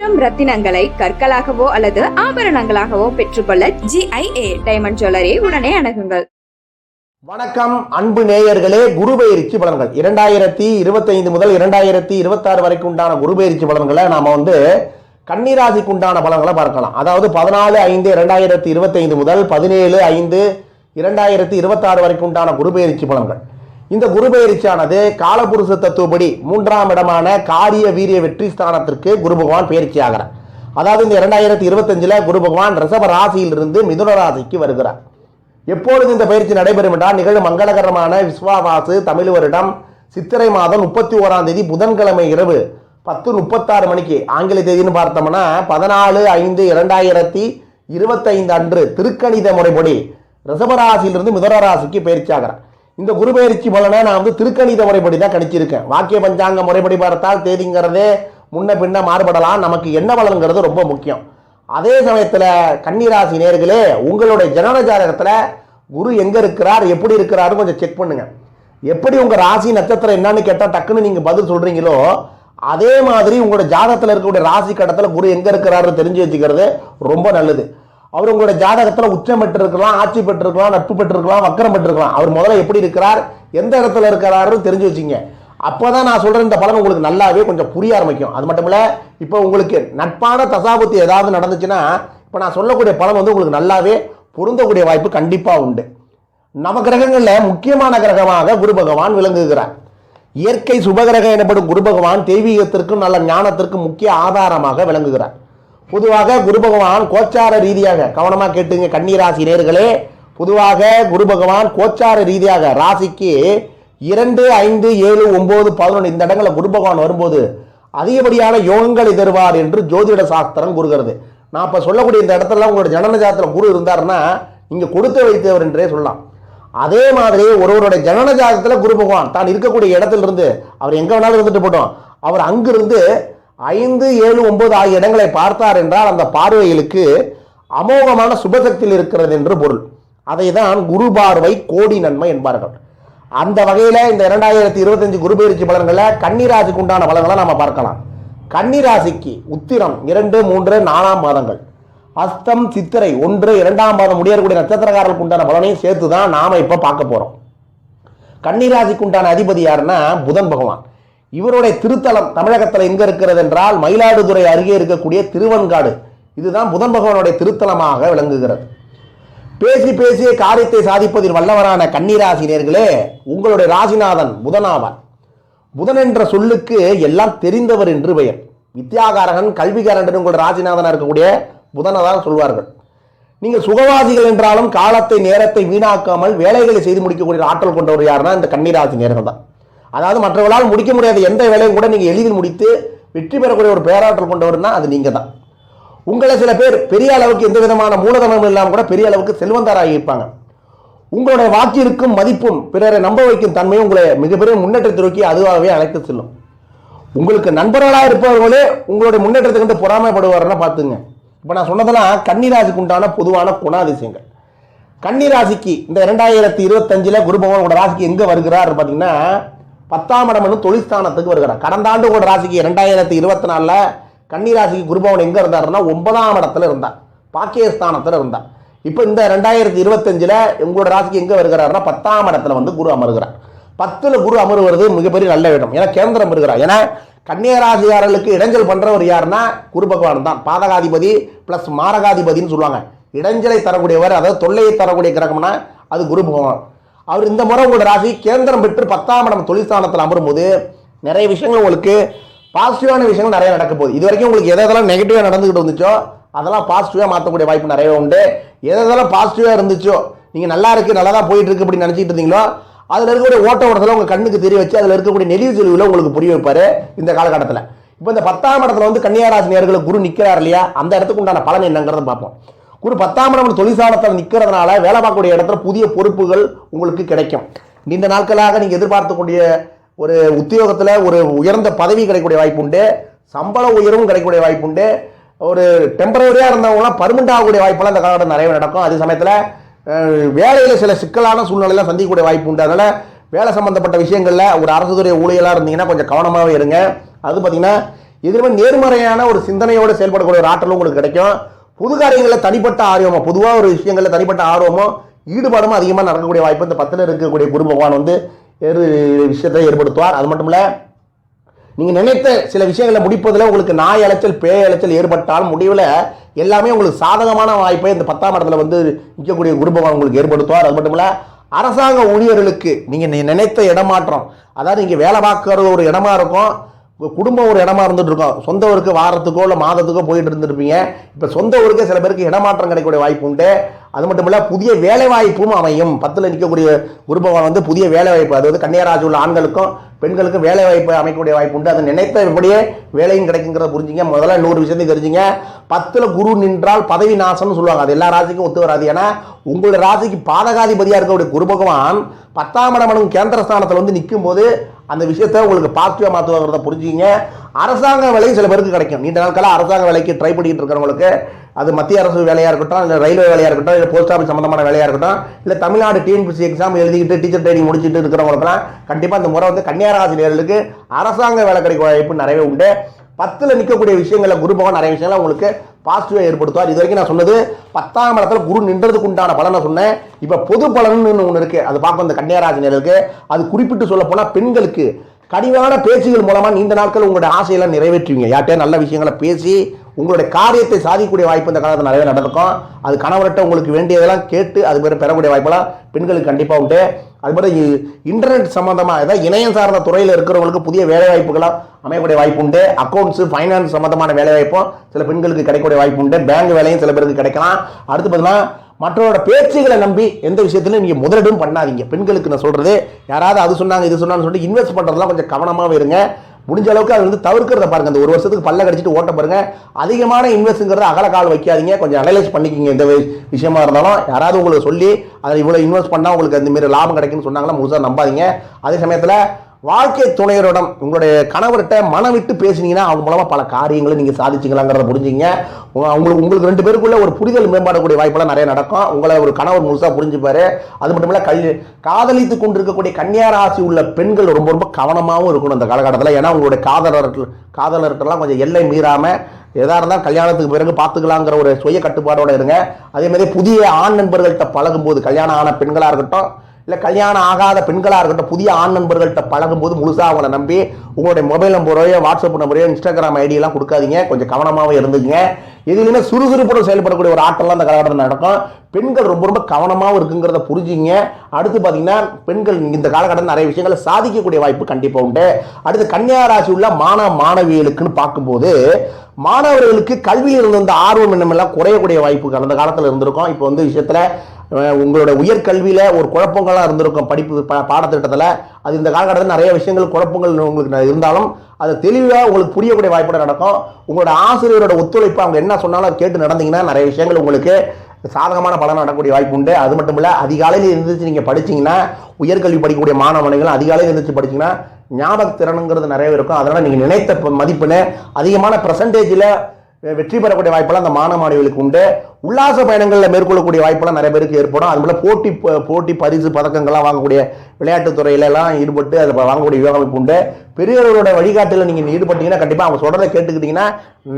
ரத்தினங்களை கற்களாகவோ அல்லது ஆபரணங்களாகவோ பெற்றுக்கொள்ள GIA diamond jewellery உடனே அணுகுங்கள். வணக்கம் அன்பு நேயர்களே குரு பயிற்சி பலன்கள். இரண்டாயிரத்தி இருபத்தைந்து முதல் இரண்டாயிரத்தி இருபத்தாறு வரைக்கும் உண்டான குரு பயிற்சி பலன்களை நாம வந்து கன்னிராசிக்கு உண்டான பலன்களை பார்க்கலாம். அதாவது பதினாலு ஐந்து இரண்டாயிரத்தி இருபத்தைந்து முதல் பதினேழு ஐந்து இரண்டாயிரத்தி இருபத்தாறு வரைக்கும் உண்டான குரு பயிற்சி பலன்கள். இந்த குரு பயிற்சியானது காலபுருஷ தத்துவப்படி மூன்றாம் இடமான காரிய வீரிய வெற்றி ஸ்தானத்திற்கு குரு பகவான் பயிற்சி ஆகிறார் அதாவது இந்த இரண்டாயிரத்தி இருபத்தஞ்சில் குரு பகவான் ரிஷப ராசியிலிருந்து மிதுன ராசிக்கு வருகிறார். எப்பொழுது இந்த பயிற்சி நடைபெறும் என்றால் நிகழும் மங்களகரமான விஸ்வாவாசு தமிழ் வருடம் சித்திரை மாதம் முப்பத்தி ஓராம் தேதி புதன்கிழமை இரவு பத்து முப்பத்தாறு மணிக்கு ஆங்கில தேதின்னு பார்த்தோம்னா பதினாலு ஐந்து இரண்டாயிரத்தி இருபத்தைந்து அன்று திருக்கணித முறைப்படி ரிஷபராசியிலிருந்து மிதனராசிக்கு பயிற்சி ஆகிறார் இந்த குருபெயர்ச்சி பலனை நான் வந்து திருக்கணித முறைப்படி தான் கணிச்சிருக்கேன். வாக்கிய பஞ்சாங்க முறைப்படி பார்த்தால் தேதிங்கிறதே முன்ன பின்ன மாறுபடலாம். நமக்கு என்ன பலனுங்கிறது ரொம்ப முக்கியம். அதே சமயத்தில் கன்னிராசி நேர்களே உங்களுடைய ஜனன ஜாதகத்தில் குரு எங்கே இருக்கிறார் எப்படி இருக்கிறாருன்னு கொஞ்சம் செக் பண்ணுங்க. எப்படி உங்கள் ராசி நட்சத்திரம் என்னன்னு கேட்டால் டக்குன்னு நீங்கள் பதில் சொல்கிறீங்களோ அதே மாதிரி உங்களோட ஜாதகத்தில் இருக்கக்கூடிய ராசி கட்டத்தில் குரு எங்கே இருக்கிறாருன்னு தெரிஞ்சு வச்சுக்கிறது ரொம்ப நல்லது. அவர் உங்களோட ஜாதகத்தில் உச்சம் பெற்றிருக்கலாம் ஆட்சி பெற்றிருக்கலாம் நட்பு பெற்றிருக்கலாம் வக்கரம் பெற்றிருக்கலாம். அவர் முதல்ல எப்படி இருக்கிறார் எந்த இடத்துல இருக்கிறாருன்னு தெரிஞ்சு வச்சுங்க. அப்போதான் நான் சொல்கிறேன் இந்த பலன் உங்களுக்கு நல்லாவே கொஞ்சம் புரிய ஆரம்பிக்கும். அது மட்டும் இல்லை இப்போ உங்களுக்கு நட்பான தசாபுத்தி ஏதாவது நடந்துச்சுன்னா இப்போ நான் சொல்லக்கூடிய பலன் வந்து உங்களுக்கு நல்லாவே பொருந்தக்கூடிய வாய்ப்பு கண்டிப்பாக உண்டு. நவகிரகங்களில் முக்கியமான கிரகமாக குரு பகவான் விளங்குகிறார். இயற்கை சுபகிரகம் எனப்படும் குரு பகவான் தெய்வீகத்திற்கும் நல்ல ஞானத்திற்கும் முக்கிய ஆதாரமாக விளங்குகிறார். பொதுவாக குரு பகவான் கோச்சார ரீதியாக கவனமாக கேட்டுங்க கன்னிராசி நேர்களே பொதுவாக குரு பகவான் கோச்சார ரீதியாக ராசிக்கு இரண்டு ஐந்து ஏழு ஒன்பது பதினொன்று இந்த இடங்களில் குரு பகவான் வரும்போது அதிகப்படியான யோகங்களை தருவார் என்று ஜோதிட சாஸ்திரம் கூறுகிறது. நான் இப்போ சொல்லக்கூடிய இந்த இடத்துல உங்களோட ஜனன ஜாதத்தில் குரு இருந்தார்னா நீங்கள் கொடுத்து வைத்தவர் என்றே சொல்லலாம். அதே மாதிரி ஒருவருடைய ஜனன ஜாதத்தில் குரு பகவான் தான் இருக்கக்கூடிய இடத்துல இருந்து அவர் எங்கே வேணாலும் இருந்துட்டு போட்டோம் அவர் அங்கிருந்து ஐந்து ஏழு ஒன்பது ஆகிய இடங்களை பார்த்தார் என்றால் அந்த பார்வைகளுக்கு அமோகமான சுபசக்தியில் இருக்கிறது என்று பொருள். அதை தான் குரு பார்வை கோடி நன்மை என்பார்கள். அந்த வகையில் இந்த இரண்டாயிரத்தி இருபத்தஞ்சு குரு பயிற்சி பலன்களை கன்னிராசிக்கு உண்டான பலன்களை நம்ம பார்க்கலாம். கன்னிராசிக்கு உத்திரம் இரண்டு மூன்று நாலாம் மாதங்கள். அஸ்தம் சித்திரை ஒன்று இரண்டாம் மாதம் முடியக்கூடிய நட்சத்திரக்காரர்களுக்கு உண்டான பலனையும் சேர்த்து தான் நாம் இப்போ பார்க்க போகிறோம் கன்னிராசிக்கு உண்டான அதிபதி யாருன்னா புதன் பகவான். இவருடைய திருத்தலம் தமிழகத்தில் எங்கே இருக்கிறது என்றால் மயிலாடுதுறை அருகே இருக்கக்கூடிய திருவன்காடு. இதுதான் புதன் பகவானுடைய திருத்தலமாக விளங்குகிறது. பேசி பேசிய காரியத்தை சாதிப்பதில் வல்லவரான கன்னிராசி நேர்களே உங்களுடைய ராசிநாதன் புதனாவார். புதன் என்ற சொல்லுக்கு எல்லாம் தெரிந்தவர் என்று பெயர். வித்யாகாரகன் கல்விகாரன் உங்களுடைய ராசிநாதனாக இருக்கக்கூடிய புதனை தான் சொல்வார்கள். நீங்கள் சுகவாசிகள் என்றாலும் காலத்தை நேரத்தை வீணாக்காமல் வேலைகளை செய்து முடிக்கக்கூடிய ஆற்றல் கொண்டவர் யாருன்னா இந்த கன்னிராசி நேர்கள் தான். அதாவது மற்றவர்களால் முடிக்க முடியாத எந்த வேலையும் கூட நீங்கள் எளிதில் முடித்து வெற்றி பெறக்கூடிய ஒரு பேராற்றல் கொண்டவர்னா அது நீங்கள் தான். உங்களை சில பேர் பெரிய அளவுக்கு எந்த விதமான மூலதனமும் இல்லாமல் கூட பெரிய அளவுக்கு செல்வந்தாராகி இருப்பாங்க. உங்களுடைய வாக்கிற்கும் மதிப்பும் பிறரை நம்ப வைக்கும் தன்மையும் உங்களை மிகப்பெரிய முன்னேற்றத்தை நோக்கி அதுவாகவே அழைத்து செல்லும். உங்களுக்கு நண்பர்களாக இருப்பவர்களே உங்களுடைய முன்னேற்றத்தை வந்து பொறாமைப்படுவார்னா பார்த்துங்க. இப்போ நான் சொன்னதெல்லாம் கன்னிராசிக்கு உண்டான பொதுவான குணாதிசயங்கள். கன்னிராசிக்கு இந்த இரண்டாயிரத்தி இருபத்தஞ்சில் குரு பகவான் உங்களோட ராசிக்கு எங்கே வருகிறார் பார்த்தீங்கன்னா பத்தாம் இடம் தொழிற்ஸ்தானத்துக்கு வருகிறார். கடந்த ஆண்டு கூட ராசிக்கு இரண்டாயிரத்தி இருபத்தி நாலில் கன்னிராசிக்கு குருபவன் எங்கே இருந்தாருன்னா ஒன்பதாம் இடத்துல இருந்தார். பாக்கியஸ்தானத்தில் இருந்தார். இப்போ இந்த ரெண்டாயிரத்தி இருபத்தஞ்சில் உங்களோட ராசிக்கு எங்கே வருகிறாருன்னா பத்தாம் இடத்துல வந்து குரு அமருகிறார். பத்தில் குரு அமருவது மிகப்பெரிய நல்ல இடம் ஏன்னா கேந்திரம் இருக்கிறார் ஏன்னா கன்னியராசிகாரர்களுக்கு இடைஞ்சல் பண்ணுறவர் யாருன்னா குரு பகவான் தான். பாதகாதிபதி ப்ளஸ் மாரகாதிபதினு சொல்லுவாங்க. இடைஞ்சலை தரக்கூடியவர் அதாவது தொல்லையை தரக்கூடிய கிரகம்னா அது குரு பகவான். அவர் இந்த முறை உங்களோட ராசி கேந்திரம் பெற்று பத்தாம் இடம் தொழிற்சாலத்தில் அமரும்போது நிறைய விஷயங்கள் உங்களுக்கு பாசிட்டிவான விஷயங்கள் நிறைய நடக்க போகுது. இது வரைக்கும் உங்களுக்கு எதை எதெல்லாம் நெகட்டிவாக நடந்துகிட்டு வந்துச்சோ அதெல்லாம் பாசிட்டிவாக மாற்றக்கூடிய வாய்ப்பு நிறைய உண்டு. எதை எதெல்லாம் பாசிட்டிவாக இருந்துச்சோ நீங்கள் நல்லா இருக்குது நல்லா தான் போயிட்டு இருக்கு அப்படின்னு நினச்சிட்டு இருந்தீங்களோ அதில் இருக்கக்கூடிய ஓட்ட ஓட்டத்தில் உங்கள் கண்ணுக்கு தெரிய வச்சு அதில் இருக்கக்கூடிய நெளிவு செலவில் உங்களுக்கு புரிய வைப்பார் இந்த காலகட்டத்தில். இப்போ இந்த பத்தாம் இடத்துல வந்து கன்னியாராசி நேர்களுக்கு குரு நிற்கிறார் இல்லையா அந்த இடத்துக்கு உண்டான பலன் என்னங்கிறத பார்ப்போம். ஒரு பத்தாம் இடம் தொழிற்சாலத்தில் நிற்கிறதுனால வேலை பார்க்கக்கூடிய இடத்துல புதிய பொறுப்புகள் உங்களுக்கு கிடைக்கும். நீண்ட நாட்களாக நீங்கள் எதிர்பார்த்தக்கூடிய ஒரு உத்தியோகத்தில் ஒரு உயர்ந்த பதவி கிடைக்கக்கூடிய வாய்ப்பு உண்டு. சம்பள உயர்வும் கிடைக்கக்கூடிய வாய்ப்பு உண்டு. ஒரு டெம்பரவரியாக இருந்தவங்களாம் பர்மனெண்ட் ஆகக்கூடிய வாய்ப்பெல்லாம் இந்த காலகட்டம் நிறைய நடக்கும். அதே சமயத்தில் வேலையில் சில சிக்கலான சூழ்நிலையெல்லாம் சந்திக்கக்கூடிய வாய்ப்பு உண்டு. அதனால் வேலை சம்மந்தப்பட்ட விஷயங்களில் ஒரு அரசு துறை ஊழியலாக இருந்தீங்கன்னா கொஞ்சம் கவனமாகவே இருங்க. அது பார்த்தீங்கன்னா இதுல நேர்மறையான ஒரு சிந்தனையோடு செயல்படக்கூடிய ஒரு ஆற்றலும் உங்களுக்கு கிடைக்கும். புது காரியங்களில் தனிப்பட்ட ஆர்வமோ பொதுவாக ஒரு விஷயங்களில் தனிப்பட்ட ஆர்வமோ ஈடுபாடும் அதிகமாக நடக்கக்கூடிய வாய்ப்பு இந்த பத்தில் இருக்கக்கூடிய குரு பகவான் வந்து விஷயத்தை ஏற்படுத்துவார். அது மட்டும் இல்லை நீங்கள் நினைத்த சில விஷயங்களை முடிப்பதில் உங்களுக்கு நாய் அலைச்சல் பேய் அலைச்சல் ஏற்பட்டால் முடிவில் எல்லாமே உங்களுக்கு சாதகமான வாய்ப்பை இந்த பத்தாம் இடத்துல வந்து நிற்கக்கூடிய குரு பகவான் உங்களுக்கு ஏற்படுத்துவார். அது மட்டும் இல்லை அரசாங்க ஊழியர்களுக்கு நீங்கள் நினைத்த இடமாற்றம் அதாவது இங்கே வேலை பார்க்குற ஒரு இடமா இருக்கும். குடும்பம் ஒரு இடமா இருந்துட்டு இருக்கோம் சொந்த ஊருக்கு வாரத்துக்கோ இல்லை மாதத்துக்கோ போயிட்டு இருந்துருப்பீங்க. இப்போ சொந்த ஊருக்கே சில பேருக்கு இடமாற்றம் கிடைக்கக்கூடிய வாய்ப்பு உண்டு. அது மட்டும் இல்லை புதிய வேலை வாய்ப்பும் அமையும். பத்தில் நிற்கக்கூடிய குருபகவான் வந்து புதிய வேலை வாய்ப்பு அதாவது கன்னியராஜ் உள்ள ஆண்களுக்கும் பெண்களுக்கும் வேலை வாய்ப்பு அமைக்கக்கூடிய வாய்ப்பு உண்டு. அது நினைத்த எப்படியே வேலையும் கிடைக்குங்கிறத புரிஞ்சுங்க. முதல்ல இன்னொரு விஷயத்தையும் தெரிஞ்சுங்க. பத்தில் குரு நின்றால் பதவி நாசம்னு சொல்லுவாங்க. அது எல்லா ராசிக்கும் ஒத்து வராது. ஏன்னா உங்களுடைய ராசிக்கு பாதகாதிபதியாக இருக்கக்கூடிய குரு பகவான் பத்தாம் இடம் கேந்திர ஸ்தானத்தில் வந்து நிற்கும் போது அந்த விஷயத்தை உங்களுக்கு பாசிட்டிவாக மாற்றுவாங்கிறத புரிஞ்சுக்கிங்க. அரசாங்க வேலையும் சில பேருக்கு கிடைக்கும். நீண்ட நாட்களாக அரசாங்க வேலைக்கு ட்ரை பண்ணிட்டு இருக்கிறவங்களுக்கு அது மத்திய அரசு வேலையாக இருக்கட்டும் இல்லை ரயில்வே வேலையாக இருக்கட்டும் இல்லை போஸ்ட் ஆஃபீஸ் சம்மந்தமான வேலையாக இருக்கட்டும் இல்லை தமிழ்நாடு டிஎன்பிசி எக்ஸாம் எழுதிக்கிட்டு டீச்சர் ட்ரைனிங் முடிச்சுட்டு இருக்கிறவங்களுக்குலாம் கண்டிப்பாக இந்த முறை வந்து கன்னியாராசினியர்களுக்கு அரசாங்க வேலை கிடைக்க வாய்ப்பு நிறையவே உண்டு. பத்தில் நிற்கக்கூடிய விஷயங்களை குரு பகவான் நிறைய விஷயங்களை உங்களுக்கு பாசிட்டிவாக ஏற்படுத்துவார். இது வரைக்கும் நான் சொன்னது பத்தாம் இடத்துல குரு நின்றதுக்கு உண்டான பலனை சொன்னேன். இப்போ பொது பலன்னு ஒன்று இருக்குது அது பார்க்க இந்த கன்னியாராசினியர்களுக்கு அது குறிப்பிட்டு சொல்ல போனால் பெண்களுக்கு கனிவான பேச்சுகள் மூலமாக நீண்ட நாட்கள் உங்களுடைய ஆசையெல்லாம் நிறைவேற்றுவீங்க. யார்கிட்டயும் நல்ல விஷயங்களை பேசி உங்களுடைய காரியத்தை சாதிக்கக்கூடிய வாய்ப்பு இந்த காலத்தில் நிறைய நடக்கும் அது கணவர்கிட்ட உங்களுக்கு வேண்டியதெல்லாம் கேட்டு அது பேர் பெறக்கூடிய வாய்ப்பெல்லாம் பெண்களுக்கு கண்டிப்பாக உண்டு. அது மாதிரி இன்டர்நெட் சம்மந்தமாக ஏதாவது இணையம் சார்ந்த துறையில் இருக்கிறவங்களுக்கு புதிய வேலைவாய்ப்புகளாக அமையக்கூடிய வாய்ப்பு உண்டு. அக்கௌண்ட்ஸு ஃபைனான்ஸ் சம்மந்தமான வேலைவாய்ப்பும் சில பெண்களுக்கு கிடைக்கக்கூடிய வாய்ப்பு உண்டு. பேங்க் வேலையும் சில பேருக்கு கிடைக்கலாம். அடுத்து பார்த்தீங்கன்னா மற்றவரோட பேச்சுகளை நம்பி எந்த விஷயத்திலும் நீங்கள் முதலிடும் பண்ணாதீங்க. பெண்களுக்கு நான் சொல்கிறது யாராவது அது சொன்னாங்க இது சொன்னாங்கன்னு சொல்லிட்டு இன்வெஸ்ட் பண்ணுறதுலாம் கொஞ்சம் கவனமாக இருங்க. முடிஞ்ச அளவுக்கு அது வந்து தவிர்க்கிறத பாருங்க. அந்த ஒரு வருஷத்துக்கு பல்ல கடிச்சிட்டு ஓட்ட பாருங்க. அதிகமான இன்வெஸ்ட்ங்கிறத அகல கால் வைக்காதீங்க. கொஞ்சம் அனலைஸ் பண்ணிக்கிங்க எந்த விஷயமா இருந்தாலும். யாராவது உங்களுக்கு சொல்லி அதை இவ்வளோ இன்வெஸ்ட் பண்ணால் உங்களுக்கு அந்த மாதிரி லாபம் கிடைக்குன்னு சொன்னாங்கன்னா முழுசாக நம்பாதீங்க. அதே சமயத்தில் வாழ்க்கை துணையரிடம் உங்களுடைய கணவர்கிட்ட மனம் விட்டு பேசுனீங்கன்னா அவங்க மூலமாக பல காரியங்களை நீங்கள் சாதிச்சிக்கலாங்கிறத புரிஞ்சுங்க. உங்களுக்கு உங்களுக்கு ரெண்டு பேருக்குள்ள ஒரு புரிதல் மேம்படக்கூடிய வாய்ப்பெல்லாம் நிறைய நடக்கும். உங்களை ஒரு கணவர் முழுசாக புரிஞ்சுப்பார். அது மட்டும் இல்லை கல் காதலித்து கொண்டிருக்கக்கூடிய கன்னியாராசி உள்ள பெண்கள் ரொம்ப ரொம்ப கவனமாகவும் இருக்கணும் இந்த காலகட்டத்தில். ஏன்னா உங்களுடைய காதலர் காதலர்கிட்டலாம் கொஞ்சம் எல்லை மீறாமல் எதா இருந்தால் கல்யாணத்துக்கு பிறகு பார்த்துக்கலாங்கிற ஒரு சுய கட்டுப்பாடோடு இருங்க. அதே மாதிரி புதிய ஆண் நண்பர்கள்ட்ட பழகும்போது கல்யாணம் ஆன பெண்களாக இருக்கட்டும் இல்லை கல்யாணம் ஆகாத பெண்களாக இருக்கட்டும் புதிய ஆண் நண்பர்கள்ட்ட பழகும்போது முழுசாக அவங்கள நம்பி உங்களுடைய மொபைல் நம்பரையோ வாட்ஸ்அப் நம்பரையோ இன்ஸ்டாகிராம் ஐடியெல்லாம் கொடுக்காதீங்க. கொஞ்சம் கவனமாகவே இருந்துங்க எதுலையுமே சுறுசுறுப்புடன் செயல்படக்கூடிய ஒரு ஆட்டம்லாம் அந்த காலகட்டத்தில் நடக்கும். பெண்கள் ரொம்ப ரொம்ப கவனமாகவும் இருக்குங்கிறத புரிஞ்சிங்க அடுத்து பார்த்தீங்கன்னா பெண்கள் இந்த காலகட்டத்தில் நிறைய விஷயங்களை சாதிக்கக்கூடிய வாய்ப்பு கண்டிப்பாக உண்டு. அடுத்து கன்னியா ராசி உள்ள மாணவ மாணவிகளுக்குன்னு பார்க்கும்போது மாணவர்களுக்கு கல்வியில் இருந்த ஆர்வம் என்னமெல்லாம் குறையக்கூடிய வாய்ப்பு கடந்த காலத்தில் இருந்திருக்கும். இப்போ வந்து விஷயத்தில் உங்களோட உயர்கல்வியில் ஒரு குழப்பங்களாக இருந்திருக்கும் படிப்பு பா பாடத்திட்டத்தில். அது இந்த காலகட்டத்தில் நிறைய விஷயங்கள் குழப்பங்கள் உங்களுக்கு இருந்தாலும் அது தெளிவாக உங்களுக்கு புரியக்கூடிய வாய்ப்போட நடக்கும். உங்களோட ஆசிரியரோட ஒத்துழைப்பு அவங்க என்ன சொன்னாலும் கேட்டு நடந்தீங்கன்னா நிறைய விஷயங்கள் உங்களுக்கு சாதகமான பலன் நடக்கக்கூடிய வாய்ப்பு உண்டு. அது மட்டும் இல்லை அதிகாலையில் எழுந்திரிச்சு நீங்கள் படிச்சிங்கன்னா உயர்கல்வி படிக்கக்கூடிய மாணவர்கள் அதிகாலையில் எழுந்திரிச்சு படிச்சீங்கன்னா ஞாபக திறனுங்கிறது நிறைய இருக்கும். அதனால் நீங்கள் நினைத்த மதிப்புன்னு அதிகமான பர்சன்டேஜில் வெற்றி பெறக்கூடிய வாய்ப்பெல்லாம் அந்த மாணவ மாணவிகளுக்கு உண்டு. உல்லாச பயணங்களில் மேற்கொள்ளக்கூடிய வாய்ப்பெல்லாம் நிறைய பேருக்கு ஏற்படும். அது போல் போட்டி போட்டி பரிசு பதக்கங்கள்லாம் வாங்கக்கூடிய விளையாட்டுத் துறையிலலாம் எல்லாம் ஈடுபட்டு அதை வாங்கக்கூடிய யோக உண்டு. பெரியவர்களோட வழிகாட்டில் நீங்கள் ஈடுபட்டீங்கன்னா கண்டிப்பாக அவங்க சொல்கிறத கேட்டுக்கிட்டீங்கன்னா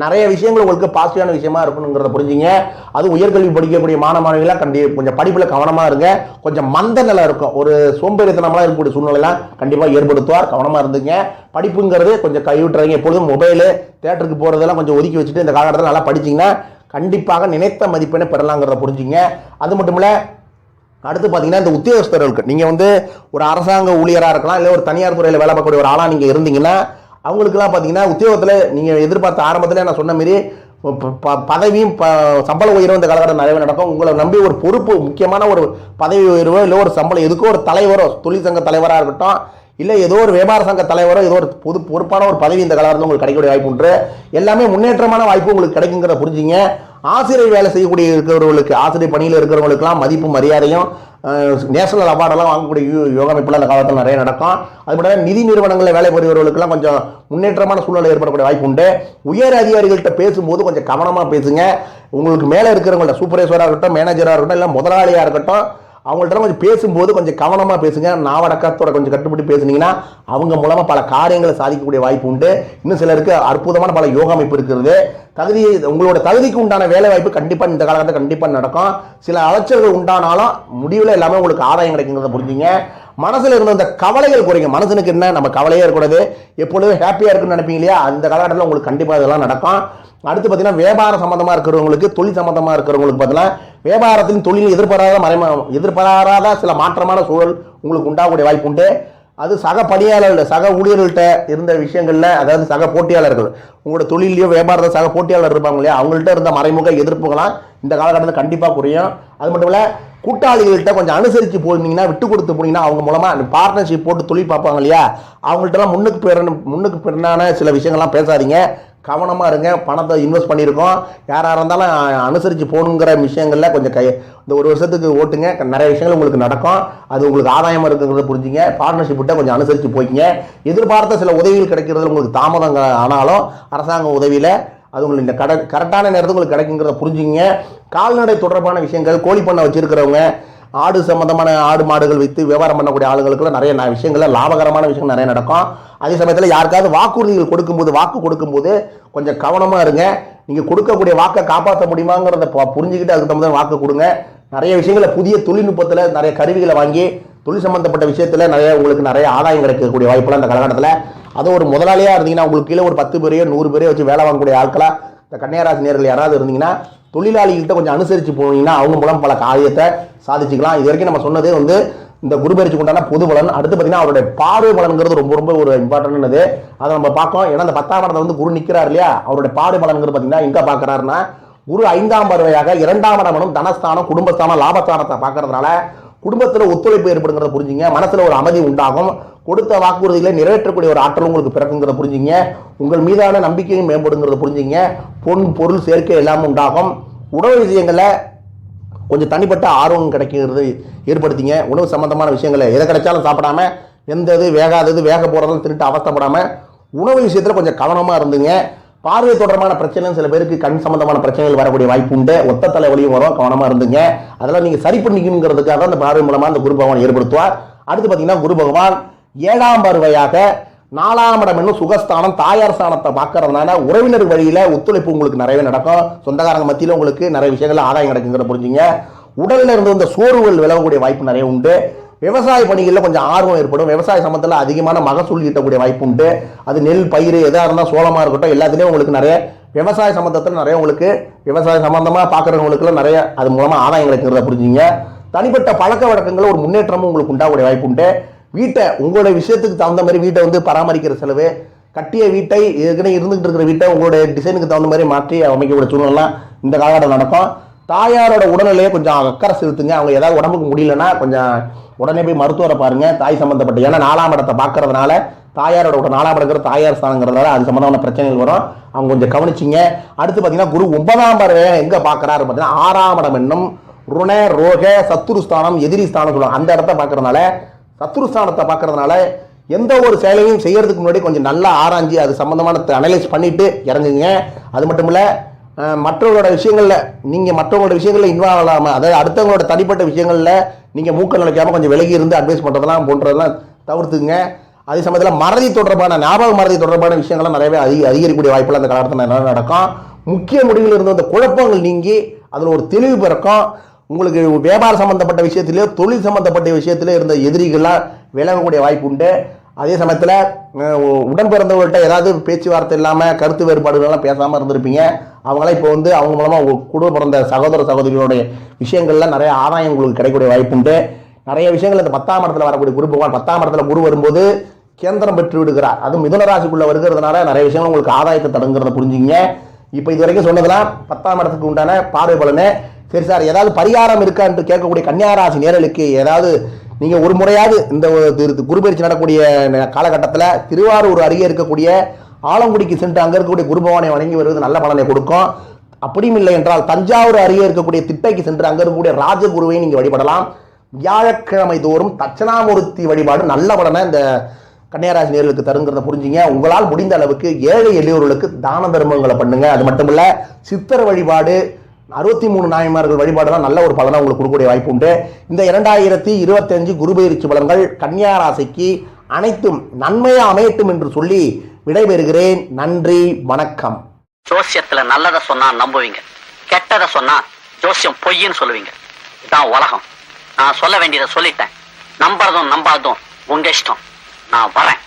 நிறைய விஷயங்கள் உங்களுக்கு பாசிட்டிவான விஷயமா இருக்கணுங்கிறத புரிஞ்சுங்க. அது உயர்கல்வி படிக்கக்கூடிய மாணவ மாணவிகளாம் கண்டி கொஞ்சம் படிப்பில் கவனமாக இருங்க. கொஞ்சம் மந்த நிலை இருக்கும். ஒரு சோம்பேறித்தனமாக இருக்கக்கூடிய சூழ்நிலைலாம் கண்டிப்பாக ஏற்படுத்துவார். கவனமாக இருந்துங்க. படிப்புங்கிறது கொஞ்சம் கைவிட்டுறீங்க எப்பொழுதும் மொபைலு தேட்டருக்கு போகிறதெல்லாம் கொஞ்சம் ஒதுக்கி வச்சுட்டு இந்த காலகட்டத்தில் நல்லா படிச்சிங்கன்னா கண்டிப்பாக நினைத்த மதிப்பெண்ணை பெறலாங்கிறத புரிஞ்சுங்க. அது மட்டும் இல்லை அடுத்து பார்த்தீங்கன்னா இந்த உத்தியோகஸ்தர்களுக்கு. நீங்கள் வந்து ஒரு அரசாங்க ஊழியராக இருக்கலாம் இல்லை ஒரு தனியார் துறையில் வேலை பார்க்கக்கூடிய ஒரு ஆளாக நீங்கள் இருந்தீங்கன்னா அவங்களுக்குலாம் பார்த்தீங்கன்னா உத்தியோகத்தில் நீங்கள் எதிர்பார்த்த ஆரம்பத்தில் நான் சொன்ன மாரி ப- பதவியும் ப சம்பள உயர்வு இந்த காலகட்டம் நிறைய நடக்கும். உங்களை நம்பி ஒரு பொறுப்பு முக்கியமான ஒரு பதவி உயர்வோ இல்லை ஒரு சம்பளம் எதுக்கோ ஒரு தலைவரோ தொழிற்சங்க தலைவராக இருக்கட்டும் இல்லை ஏதோ ஒரு வியாபார சங்க தலைவரோ ஏதோ ஒரு பொது பொறுப்பான ஒரு பதவி இந்த காலத்தில் உங்களுக்கு கிடைக்கக்கூடிய வாய்ப்பு உண்டு. எல்லாமே முன்னேற்றமான வாய்ப்பு உங்களுக்கு கிடைக்குங்கிறத புரிஞ்சுங்க. ஆசிரியர் வேலை செய்யக்கூடிய இருக்கிறவர்களுக்கு ஆசிரியர் பணியில் இருக்கிறவங்களுக்குலாம் மதிப்பு மரியாதையும் நேஷனல் அவார்டெல்லாம் வாங்கக்கூடிய யோ- யோகா அந்த காலத்தில் நிறைய நடக்கும். அது மட்டும் நிதி நிறுவனங்களில் வேலை பெறுகிறவர்களுக்குலாம் கொஞ்சம் முன்னேற்றமான சூழ்நிலை ஏற்படக்கூடிய வாய்ப்பு உண்டு. உயர் அதிகாரிகள்கிட்ட பேசும்போது கொஞ்சம் கவனமாக பேசுங்க. உங்களுக்கு மேலே இருக்கிறவங்கள்ட்ட சூப்பர்வைசராக இருக்கட்டும் மேனேஜராக இருக்கட்டும் இல்லை முதலாளியாக இருக்கட்டும் அவங்கள்ட்ட கொஞ்சம் பேசும்போது கொஞ்சம் கவனமாக பேசுங்க. நாவடக்கத்தோட கொஞ்சம் கட்டுப்பட்டு பேசுனீங்கன்னா அவங்க மூலமாக பல காரியங்களை சாதிக்கக்கூடிய வாய்ப்பு உண்டு. இன்னும் சிலருக்கு அற்புதமான பல யோகா அமைப்பு இருக்கிறது. தகுதி உங்களோட தகுதிக்கு உண்டான வேலை வாய்ப்பு கண்டிப்பாக இந்த காலகட்டத்தில் கண்டிப்பாக நடக்கும். சில அலைச்சல்கள் உண்டானாலும் முடிவில் எல்லாமே உங்களுக்கு ஆதாயம் கிடைக்குங்கிறத புரிஞ்சுங்க. மனசில் இருந்த அந்த கவலைகள் குறைங்க. மனசனுக்கு என்ன? நம்ம கவலையே இருக்கக்கூடாது. எப்பொழுதும் ஹாப்பியாக இருக்குன்னு நினைப்பீங்க இல்லையா? அந்த காலகட்டத்தில் உங்களுக்கு கண்டிப்பாக இதெல்லாம் நடக்கும். அடுத்து பார்த்தீங்கன்னா வியாபாரம் சம்மந்தமாக இருக்கிறவங்களுக்கு தொழில் சம்மந்தமாக இருக்கிறவங்களுக்கு பார்த்தீங்கன்னா வியாபாரத்தின் தொழில் எதிர்பாராத மறைம எதிர்பாராத சில மாற்றமான சூழல் உங்களுக்கு உண்டாகக்கூடிய வாய்ப்பு உண்டு. அது சக பணியாளர்கள் சக ஊழியர்கள்ட்ட இருந்த விஷயங்களில் அதாவது சக போட்டியாளர்கள் உங்களோட தொழிலையோ வியாபாரத்தில் சக போட்டியாளர் இருப்பாங்க இல்லையா அவங்கள்ட்ட இருந்த மறைமுக எதிர்ப்புகளாம் இந்த காலகட்டத்தில் கண்டிப்பாக குறையும். அது மட்டும் இல்லை கூட்டாளிகள்கிட்ட கொஞ்சம் அனுசரித்து போனீங்கன்னா விட்டு கொடுத்து போனீங்கன்னா அவங்க மூலமாக பார்ட்னர்ஷிப் போட்டு தொழில் பார்ப்பாங்க இல்லையா அவங்கள்ட்டலாம் முன்னுக்கு பிறன முன்னுக்கு பின்னான சில விஷயங்கள்லாம் பேசாதீங்க. கவனமாக இருங்க. பணத்தை இன்வெஸ்ட் பண்ணியிருக்கோம். யாராக இருந்தாலும் அனுசரித்து போகணுங்கிற விஷயங்களில் கொஞ்சம் கை இந்த ஒரு வருஷத்துக்கு ஓட்டுங்க. நிறைய விஷயங்கள் உங்களுக்கு நடக்கும். அது உங்களுக்கு ஆதாயமாக இருக்குங்கிறத புரிஞ்சுங்க. பார்ட்னர்ஷிப் விட்ட கொஞ்சம் அனுசரித்து போய்க்கிங்க. எதிர்பார்த்த சில உதவிகள் கிடைக்கிறதுல உங்களுக்கு தாமதம் ஆனாலும் அரசாங்க உதவியில் அது உங்களுக்கு இந்த கட கரெக்டான நேரத்துக்கு உங்களுக்கு கிடைக்குங்கிறத புரிஞ்சுங்க கால்நடை தொடர்பான விஷயங்கள் கோழி பண்ணை வச்சுருக்கிறவங்க ஆடு சம்பந்தமான ஆடு மாடுகள் வைத்து வியாபாரம் பண்ணக்கூடிய ஆளுங்களுக்குலாம் நிறைய நான் விஷயங்கள்ல லாபகரமான விஷயங்கள் நிறைய நடக்கும். அதே சமயத்தில் யாருக்காவது வாக்குறுதிகள் கொடுக்கும்போது வாக்கு கொடுக்கும்போது கொஞ்சம் கவனமாக இருங்க. நீங்கள் கொடுக்கக்கூடிய வாக்கை காப்பாற்ற முடியுமாங்கிறத ப- புரிஞ்சுக்கிட்டு அதுக்கு தகுந்த வாக்கு கொடுங்க. நிறைய விஷயங்களை புதிய தொழில்நுட்பத்தில் நிறைய கருவிகளை வாங்கி தொழில் சம்மந்தப்பட்ட விஷயத்தில் நிறைய உங்களுக்கு நிறைய ஆதாயம் கிடைக்கக்கூடிய வாய்ப்புலாம் இந்த காலகட்டத்தில். அது ஒரு முதலாளியாக இருந்தீங்கன்னா உங்களுக்கு கீழே ஒரு பத்து பேரையோ நூறு பேரையோ வச்சு வேலை வாங்கக்கூடிய ஆட்களாக இந்த கன்னியாராசி நேர்கள் யாராவது இருந்தீங்கன்னா தொழிலாளிகள்கிட்ட கொஞ்சம் அனுசரித்து போனீங்கன்னா அவங்க மூலம் பல காரியத்தை சாதிச்சுக்கலாம். இது வரைக்கும் நம்ம சொன்னதே வந்து இந்த குரு உண்டான பொது பலன். அடுத்து பார்த்தீங்கன்னா அவருடைய பார்வை பலன்கிறது ரொம்ப ரொம்ப ஒரு இம்பார்ட்டன்ட்னது அதை நம்ம பார்க்கலாம் ஏன்னா அந்த பத்தாம் இடத்துல வந்து குரு நிற்கிறார் இல்லையா? அவருடைய பார்வை பலன்கிறது பார்த்தீங்கன்னா எங்கே பார்க்குறாருன்னா குரு ஐந்தாம் பறவையாக இரண்டாம் இடமனும் தனஸ்தானம் குடும்பஸ்தானம் லாபஸ்தானத்தை பார்க்கறதுனால குடும்பத்தில் ஒத்துழைப்பு ஏற்படுங்கிறத புரிஞ்சுங்க. மனசில் ஒரு அமைதி உண்டாகும். கொடுத்த வாக்குறுதிகளை நிறைவேற்றக்கூடிய ஒரு ஆற்றல் உங்களுக்கு பிறக்குங்கிறத புரிஞ்சுங்க. உங்கள் மீதான நம்பிக்கையும் மேம்படுங்கிறத புரிஞ்சுங்க. பொன் பொருள் சேர்க்கை எல்லாம் உண்டாகும். உணவு விஷயங்களை கொஞ்சம் தனிப்பட்ட ஆர்வம் கிடைக்கிறது ஏற்படுத்திங்க. உணவு சம்பந்தமான விஷயங்களை எதை கிடைச்சாலும் சாப்பிடாம எந்த இது வேகாதது வேக போகிறதும் திருட்டு அவஸ்தப்படாமல் உணவு விஷயத்தில் கொஞ்சம் கவனமாக இருந்துங்க. பார்வை தொடர்பான பிரச்சனை சில பேருக்கு கண் சம்பந்தமான பிரச்சனைகள் வரக்கூடிய வாய்ப்பு உண்டு. ஒத்த தலைவலியும் வரும் கவனமாக இருந்துங்க. அதெல்லாம் நீங்கள் சரி பண்ணிக்கணுங்கிறதுக்காக அந்த பார்வை மூலமாக அந்த குரு பகவான் ஏற்படுத்துவார். அடுத்து பார்த்தீங்கன்னா குரு பகவான் ஏழாம் பருவையாக நாலாம் இடம் என்னும் சுகஸ்தானம் தாயார் ஸ்தானத்தை பார்க்கறதுனால உறவினர் வழியில் ஒத்துழைப்பு உங்களுக்கு நிறையவே நடக்கும். சொந்தக்காரங்க மத்தியில் உங்களுக்கு நிறைய விஷயங்கள் ஆதாயம் கிடைக்குங்கிற புரிஞ்சுங்க. உடலில் இருந்து இந்த சோர்வுகள் விலகக்கூடிய வாய்ப்பு நிறைய உண்டு. விவசாய பணிகளில் கொஞ்சம் ஆர்வம் ஏற்படும். விவசாய சம்பந்தத்தில் அதிகமான மகசூல் ஈட்டக்கூடிய வாய்ப்பு உண்டு. அது நெல் பயிர் எதாக இருந்தால் சோளமாக இருக்கட்டும் எல்லாத்துலேயும் உங்களுக்கு நிறைய விவசாய சம்பந்தத்தில் நிறைய உங்களுக்கு விவசாய சம்பந்தமாக பார்க்குறவங்களுக்குலாம் நிறைய அது மூலமாக ஆதாயம் கிடைக்கிறத புரிஞ்சுங்க. தனிப்பட்ட பழக்க வழக்கங்களில் ஒரு முன்னேற்றமும் உங்களுக்கு உண்டாகக்கூடிய வாய்ப்பு உண்டு. வீட்டை உங்களுடைய விஷயத்துக்கு தகுந்த மாதிரி வீட்டை வந்து பராமரிக்கிற செலவு கட்டிய வீட்டை ஏற்கனவே இருந்துகிட்டு இருக்கிற வீட்டை உங்களுடைய டிசைனுக்கு தகுந்த மாதிரி மாற்றி அமைக்கக்கூடிய சூழ்நிலாம் இந்த காலகட்டம் நடக்கும். தாயாரோட உடல்நிலையை கொஞ்சம் அக்கறை செலுத்துங்க. அவங்க ஏதாவது உடம்புக்கு முடியலன்னா கொஞ்சம் உடனே போய் மருத்துவரை பாருங்க. தாய் சம்பந்தப்பட்ட ஏன்னா நாலாம் இடத்தை பார்க்கறதுனால தாயாரோட உடல் நாலாம் இடங்கிற தாயார் ஸ்தானங்கிறதால அது சம்பந்தமான பிரச்சனைகள் வரும். அவங்க கொஞ்சம் கவனிச்சிங்க. அடுத்து பார்த்தீங்கன்னா குரு ஒன்பதாம் பார்வையை எங்கே பார்க்குறாரு பார்த்தீங்கன்னா ஆறாம் இடம் என்னும் ருண ரோக சத்துருஸ்தானம் எதிரி ஸ்தானம் சொல்லுவாங்க. அந்த இடத்த பார்க்கறதுனால சத்ருஸ்தானத்தை பார்க்கறதுனால எந்த ஒரு செயலையும் செய்யறதுக்கு முன்னாடி கொஞ்சம் நல்லா ஆராய்ஞ்சு அது சம்மந்தமான அனலைஸ் பண்ணிட்டு இறங்குங்க. அது மட்டும் இல்லை மற்றவங்களோட விஷயங்களில் நீங்கள் மற்றவங்களோட விஷயங்களில் இன்வால்வ் ஆகாமல் அதாவது அடுத்தவங்களோட தனிப்பட்ட விஷயங்களில் நீங்கள் மூக்க நினைக்காமல் கொஞ்சம் விலகி இருந்து அட்வைஸ் பண்ணுறதெல்லாம் போன்றதெல்லாம் தவிர்த்துங்க அதே சமயத்தில் மறதி தொடர்பான ஞாபக மறதி தொடர்பான விஷயங்கள்லாம் நிறையவே அதிக அதிகரிக்கக்கூடிய வாய்ப்புகள் அந்த காலத்தில் நிறைய நடக்கும். முக்கிய முடிவில் இருந்து அந்த குழப்பங்கள் நீங்கி அதில் ஒரு தெளிவு பிறக்கும். உங்களுக்கு வியாபாரம் சம்மந்தப்பட்ட விஷயத்திலே தொழில் சம்மந்தப்பட்ட விஷயத்திலே இருந்த எதிரிகள்லாம் விலகக்கூடிய வாய்ப்பு உண்டு. அதே சமயத்தில் உடன் பிறந்தவர்கள்ட்ட ஏதாவது பேச்சுவார்த்தை இல்லாமல் கருத்து வேறுபாடுகள்லாம் பேசாமல் இருந்திருப்பீங்க. அவங்களாம் இப்போ வந்து அவங்க மூலமாக கூட பிறந்த சகோதர சகோதரிகளுடைய விஷயங்கள்லாம் நிறைய ஆதாயம் உங்களுக்கு கிடைக்கக்கூடிய வாய்ப்பு உண்டு. நிறைய விஷயங்கள் இந்த பத்தாம் இடத்துல வரக்கூடிய குரு பகவான் பத்தாம் இடத்துல குரு வரும்போது கேந்திரம் பெற்று விடுகிறார். அதுவும் மிதுன வருகிறதுனால நிறைய விஷயங்கள் உங்களுக்கு ஆதாயத்தை தடுங்கிறத புரிஞ்சுங்க இப்போ இது வரைக்கும் சொன்னதெல்லாம் பத்தாம் இடத்துக்கு உண்டான பார்வை பலனை. சரி சார் ஏதாவது பரிகாரம் இருக்கா என்று கேட்கக்கூடிய கன்னியாராசி நேரலுக்கு ஏதாவது நீங்க ஒரு முறையாவது இந்த ஒரு திரு- குரு பயிற்சி நடக்கூடிய காலகட்டத்தில் திருவாரூர் அருகே இருக்கக்கூடிய ஆலங்குடிக்கு சென்று அங்கே இருக்கக்கூடிய குருபவானை வணங்கி வருவது நல்ல பலனை கொடுக்கும். அப்படியும் இல்லை என்றால் தஞ்சாவூர் அருகே இருக்கக்கூடிய திட்டைக்கு சென்று அங்கே இருக்கக்கூடிய ராஜகுருவை நீங்கள் வழிபடலாம். வியாழக்கிழமை தோறும் தட்சணாமூர்த்தி வழிபாடு நல்ல பலனை இந்த கன்னியாராசி நேர்களுக்கு தருங்கிறத புரிஞ்சுங்க. உங்களால் முடிந்த அளவுக்கு ஏழை எளியோர்களுக்கு தான தர்மங்களை பண்ணுங்க. அது மட்டும் இல்ல சித்தர் வழிபாடு அறுபத்தி மூணு நாயன்மார்கள் வழிபாடுலாம் நல்ல ஒரு பலனை உங்களுக்கு கொடுக்கக்கூடிய வாய்ப்பு உண்டு. இந்த இரண்டாயிரத்தி இருபத்தஞ்சு குருபெயர்ச்சி பலன்கள் கன்னியா ராசிக்கு அனைத்தும் நன்மையா அமையட்டும் என்று சொல்லி விடைபெறுகிறேன். நன்றி வணக்கம். ஜோசியத்துல நல்லதை சொன்னா நம்புவீங்க. கெட்டத சொன்னா ஜோசியம் பொய்ன்னு சொல்லுவீங்க. இதான் உலகம். நான் சொல்ல வேண்டியதை சொல்லிட்டேன். நம்புறதும் நம்பாததும் உங்க இஷ்டம். 好，发来。